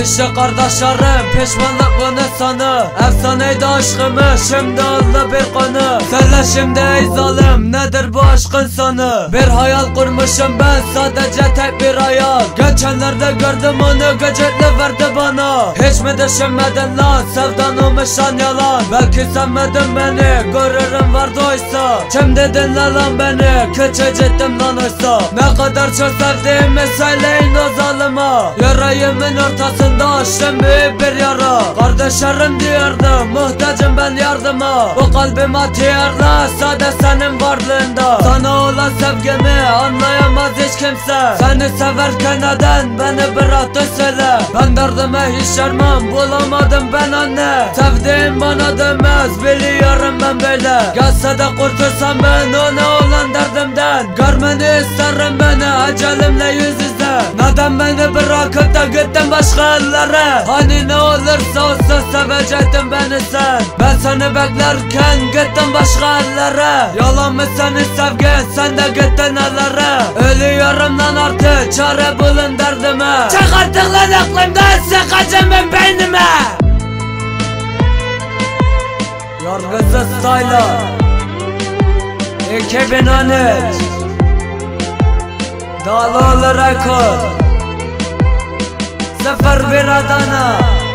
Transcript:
Demişti kardeşlerim pişmanlık bunu sanı? Efsaneydi aşkımız şimdi oldu bir konu Söyle şimdi ey zalim nedir bu aşkın sonu Bir hayal kurmuşum ben sadece tek bir hayal Geçenlerde gördüm onu gıcıklı verdi bana. Hiç mi düşünmedin lan sevdan olmuşan yalan. Belki sevmedin beni gururun vardı oysa. Şimdi dinle lan beni küçücüktüm lan oysa. Ne kadar çok sevdiğimi söyleyin o zalıma. Yüreğimin ortasında açtım büyük bir yara. Kardeşlerim diyordu muhtacım ben yardıma. Bu kalbim atıyorlar sade senin varlığında. Sana olan sevgimi anlayamaz hiç kimse. Seni severken neden beni bıraktı söyle Ben derdime hiç derman bulamadım ben anne. Sevdiğim bana demez biliyorum ben böyle. Gelse de kurtulsam ben ona olan derdimden. Görmeni isterim beni ecelimle yüz Neden beni bırakıp da gittin başka Hani ne olursa olsun sevecektin beni sen. Ben seni beklerken gittin başka Yalan mı senin sevgin sen de gittin ellere Ölüyorum lan artık çare bulun derdime. Çık artık lan aklımdan sıkacağım ben beynime. Yargısız Tayla 2013 Dağlıoğlu Zafer Beradana